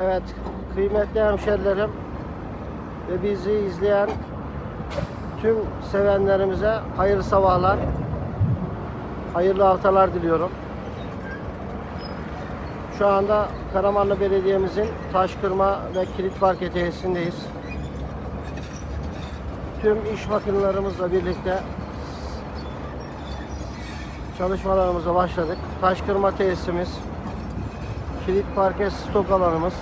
Evet, kıymetli hemşerilerim ve bizi izleyen tüm sevenlerimize hayırlı sabahlar, hayırlı haftalar diliyorum. Şu anda Karamanlı Belediye'mizin taş kırma ve kilit parke tesisindeyiz. Tüm iş makinelerimizle birlikte çalışmalarımıza başladık. Taş kırma tesisimiz, kilit parke stok alanımız,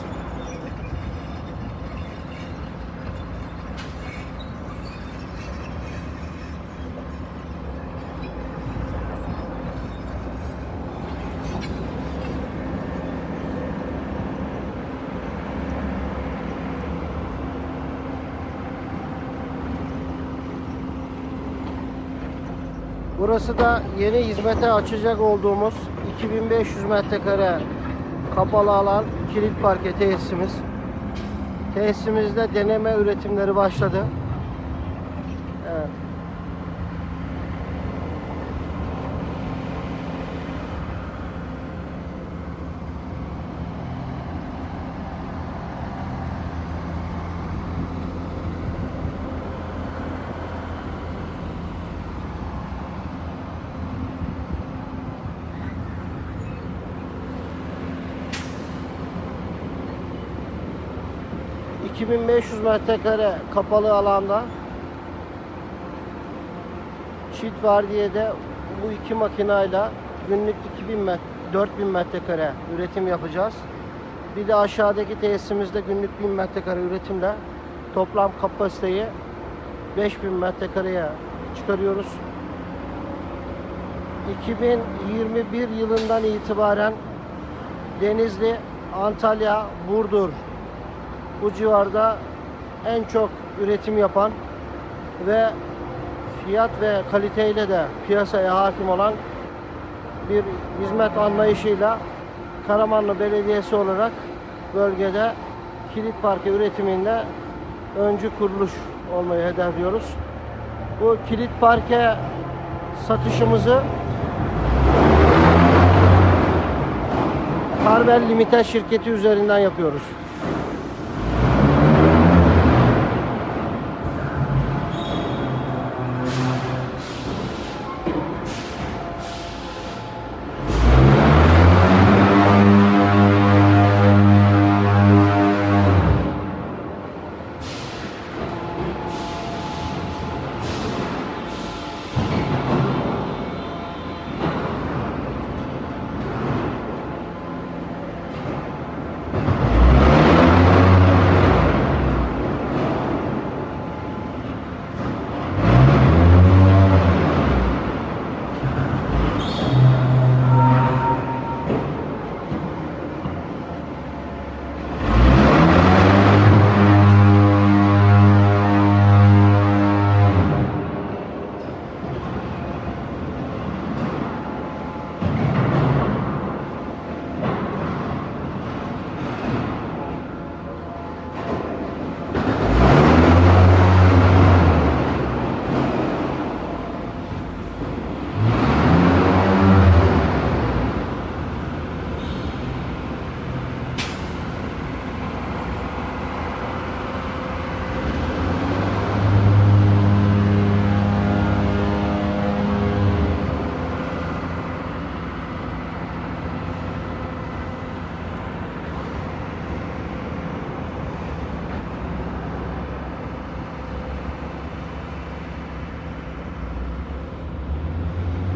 Burası da yeni hizmete açacak olduğumuz 2500 metrekare kapalı alan kilit parke tesisimiz. Tesisimizde deneme üretimleri başladı. Evet. ...2500 metrekare kapalı alanda... ...çift vardiyede bu iki makinayla... ...günlük 2000 met 4000 metrekare üretim yapacağız. Bir de aşağıdaki tesisimizde günlük 1000 metrekare üretimle... ...toplam kapasiteyi 5000 metrekareye çıkarıyoruz. 2021 yılından itibaren Denizli, Antalya, Burdur bu civarda en çok üretim yapan ve fiyat ve kaliteyle de piyasaya hakim olan bir hizmet anlayışıyla Karamanlı Belediyesi olarak bölgede kilit parke üretiminde öncü kuruluş olmayı hedefliyoruz. Bu kilit parke satışımızı Carvel Limited şirketi üzerinden yapıyoruz.